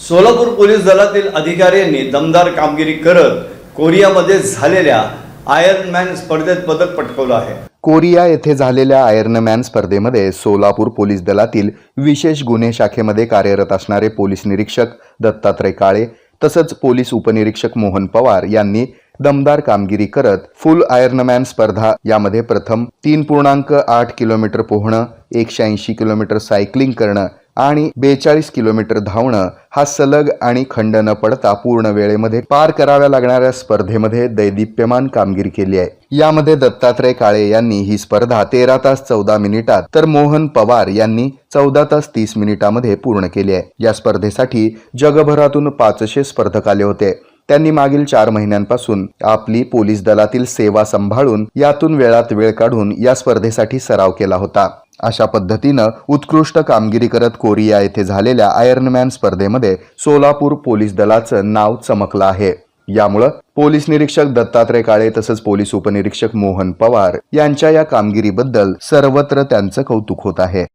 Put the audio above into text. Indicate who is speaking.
Speaker 1: Solapur police दलातील अधिकाऱ्यांनी दमदार कामगिरी करत कोरियामध्ये झालेल्या आयर्नमॅन स्पर्धेत पदक पटकवलं आहे.
Speaker 2: कोरिया येथे झालेल्या आयर्नमॅन स्पर्धेमध्ये सोलापूर पोलीस दलातील विशेष गुन्हे शाखेमध्ये कार्यरत असणारे पोलीस निरीक्षक दत्तात्रय काळे तसंच पोलीस उपनिरीक्षक मोहन पवार यांनी दमदार कामगिरी करत फुल आयर्नमॅन स्पर्धा यामध्ये प्रथम तीन पूर्णांक आठ किलोमीटर पोहणं एकशे ऐंशी किलोमीटर सायकलिंग करणं आणि बेचाळीस किलोमीटर धावणं हा सलग आणि खंड न पडता पूर्ण वेळेमध्ये पार कराव्या लागणाऱ्या स्पर्धेमध्ये दैदिप्यमान कामगिरी केली आहे. यामध्ये दत्तात्रय काळे यांनी ही स्पर्धा तेरा तास चौदा मिनिटात तर मोहन पवार यांनी चौदा तास तीस मिनिटामध्ये पूर्ण केली आहे. या स्पर्धेसाठी जगभरातून पाचशे स्पर्धक आले होते. त्यांनी मागील चार महिन्यांपासून आपली पोलीस दलातील सेवा सांभाळून यातून वेळात वेळ काढून या स्पर्धेसाठी सराव केला होता. अशा पद्धतीनं उत्कृष्ट कामगिरी करत कोरिया येथे झालेल्या आयर्नमॅन स्पर्धेमध्ये सोलापूर पोलीस दलाचं नाव चमकलं आहे. यामुळं पोलीस निरीक्षक दत्तात्रय काळे तसंच पोलीस उपनिरीक्षक मोहन पवार यांच्या या कामगिरीबद्दल सर्वत्र त्यांचं कौतुक होत आहे.